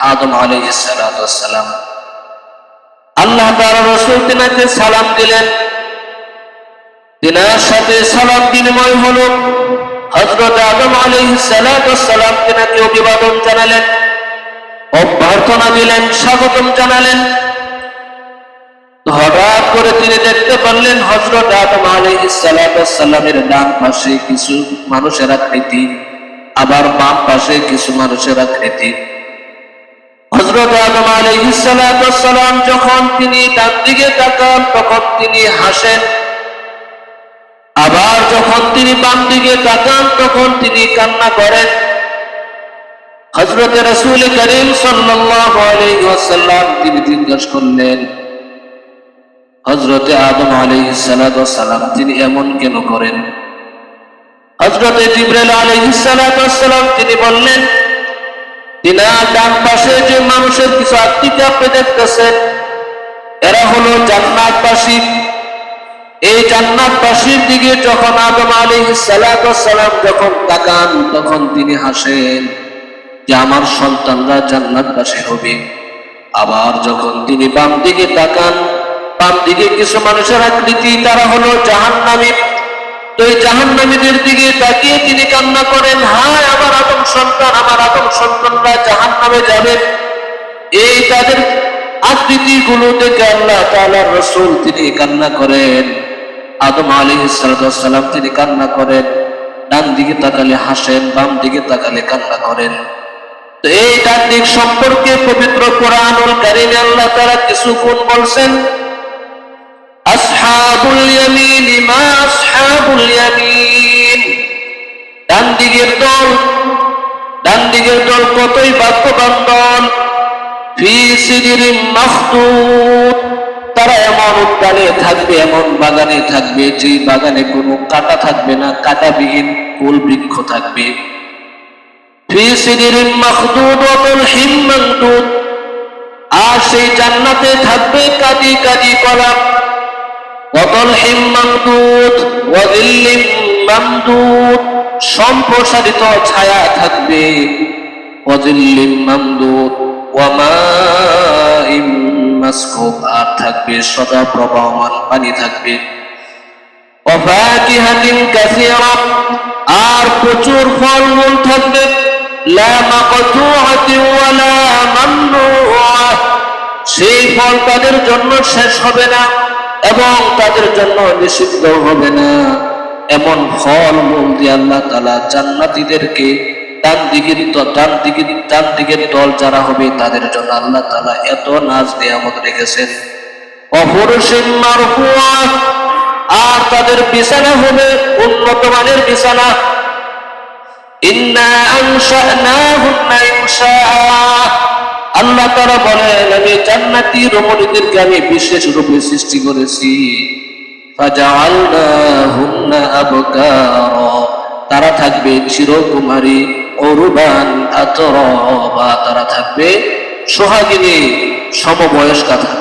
আদম আলাইসালাম আল্লাহ তাআলা রসুল তিনাকে সালাম দিলেন। তিনার সাথে সালাম বিনিময় হলো। হজরত আদম আলাইসালাম তিনাকে অভিবাদন জানালেন। অভ্যর্থনা দিলেন, স্বাগতম জানালেন। হঠাৎ করে তিনি দেখতে পারলেন হজরত আদম আলাইসালামের ডান পাশে কিছু মানুষের আকৃতি আবার বাম পাশে কিছু মানুষের আকৃতি হজরত আদম যখন তিনি ডান দিকে তাকান, তখন তিনি হাসেন। আবার যখন তিনি বাম দিকে তাকান, তখন তিনি কান্না করেন। হজরত রসুল করিম সাল্লাম তিনি করলেন হজরতে আদম আলী তিনি এমন কেন করেন? হজরতে জিব্রাইল আলী সালাম তিনি বললেন তিনার ডান পাশে যে মানুষের কিছু আকৃতি আপনি দেখতেছেন। এরা হলো জান্নাতবাসী। এই জান্নাতবাসীর দিকে যখন আদম আলী সালাম যখন তাকান, তখন তিনি হাসেন যে আমার সন্তানরা জান্নাতবাসী হবে। আবার যখন তিনি বাম দিকে তাকান বাম দিকে কিছু মানুষের আকৃতি, তারা হলো জাহান্নামী। তো এই জাহান্নামীদের দিকে তাকিয়ে তিনি কান্না করেন, হায় আমার আদম সন্তান, আমার আদম সন্তানরা জাহান জাহান্নামে যাবে। এই তাদের আকৃতি গুলো দেখে আল্লাহ তাআলার রসুল তিনি কান্না করেন। আদম আলী সালাম তিনি কান্না করেন। ডান দিকে তাকালে হাসেন, বাম দিকে তাকালে কান্না করেন। এই ডান দিক সম্পর্কে পবিত্র কোরআনুল আল্লাহ তারা কিছু গুণ বলছেন। আসহাবুল ইয়ামিন, মা আসহাবুল ইয়ামিন। ডান দিকের দল, ডান দিকের দল কতই ভাগ্যবান দল তারা এমন উদ্যানে থাকবে, এমন বাগানে থাকবে যে বাগানে কোনো কাটা থাকবে না, কাটাবিহীন ফুল বৃক্ষ থাকবে। আর সেই জান্নাতে থাকবে কাদি কাদি কলা ওয়াযিল্লিম মামদুদ। সম্প্রসারিত ছায়া থাকবে। মামদুদ ওয়া মাইম মাসকুব, আর থাকবে সদা প্রবাহমান, পানি থাকবে। ওয়াফাকিহাতিন কাসীরা, আর প্রচুর ফলমূল থাকবে। লা মাকতুআতিন ওয়ালা মামনুআ সেই ফল তাদের জন্য শেষ হবে না, এবং তাদের জন্য নিষিদ্ধ হবে না। এমন ফল মূল দিয়ে আল্লাহ তালা জান্নাতীদেরকে ডান দিকের ডান দিকে ডান দিকের দল যারা হবে তাদের জন্য আল্লাহ তালা এত নাচ নিয়ামত রেখেছেন। আর তাদের বিছানা হবে উন্নত মানের বিছানা। আল্লাহ তারা বলেন, আমি জান্নাতি আমি বিশেষ সৃষ্টি করেছি। তারা থাকবে চিরকুমারী। অরুবান আতরবা তারা থাকবে সোহাগিনী সমবয়স্কা থাকবে।